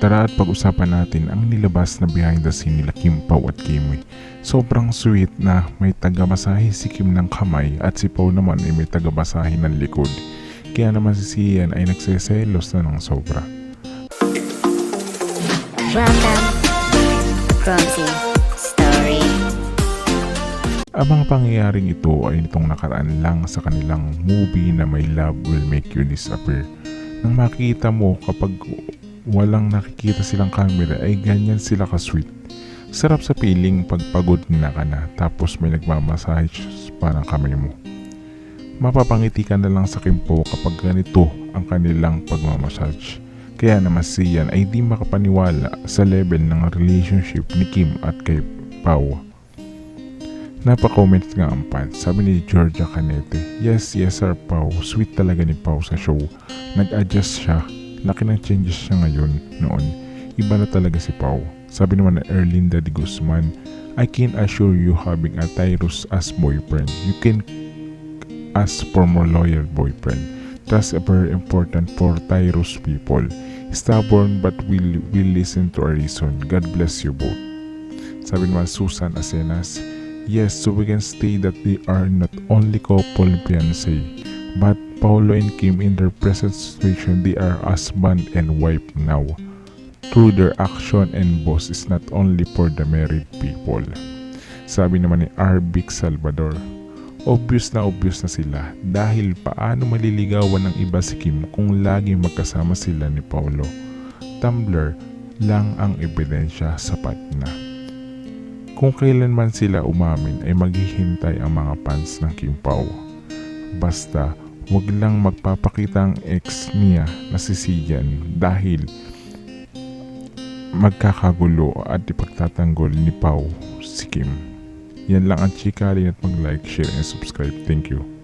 Tara at pag-usapan natin ang nilabas na behind the scene nila Kim Pao at Kimi. Sobrang sweet na may tagamasahe si Kim ng kamay at si Pao naman ay may tagamasahe ng likod. Kaya naman si Sian ay nagseselos na ng sobra. Welcome, pangyayaring ito ay nitong nakaraan lang sa kanilang movie na My Love Will Make You Disappear. Nang makita mo kapag walang nakikita silang camera ay ganyan sila ka-sweet. Sarap sa feeling pag pagod na ka na tapos may nagmamassage parang kamay mo. Mapapangiti ka na lang sa kimpo kapag ganito ang kanilang pagmamassage. Kaya naman siyan ay di makapaniwala sa level ng relationship ni Kim at kay Pau. Napa-comment nga ang fans. Sabi ni Georgia Canete, Yes, yes sir Pau. Sweet talaga ni Pau sa show. Nag-adjust siya. Laki ng changes siya ngayon, noon. Iba na talaga si Pau. Sabi naman ni Erlinda de Guzman, I can assure you having a Tyrus as boyfriend. You can ask for more loyal boyfriend. Trust is very important for Tyrus people. Stubborn but will, will listen to a reason. God bless you both. Sabi naman Susan Asenas, Yes, so we can say that they are not only couple fiancé, but Paulo and Kim in their present situation, they are husband and wife now. Through their action and boss is not only for the married people. Sabi naman ni Arbic Salvador, obvious na obvious na sila dahil paano maliligawan ng iba si Kim kung laging magkasama sila ni Paulo. Tumblr lang ang ebidensya sapat na. Kung kailan man sila umamin ay maghihintay ang mga fans ng Kim Pao. Basta wag lang magpapakita ang ex niya na si Sian dahil magkakagulo at ipagtatanggol ni Pao si Kim. Yan lang ang chikarin at mag-like, share, and subscribe. Thank you.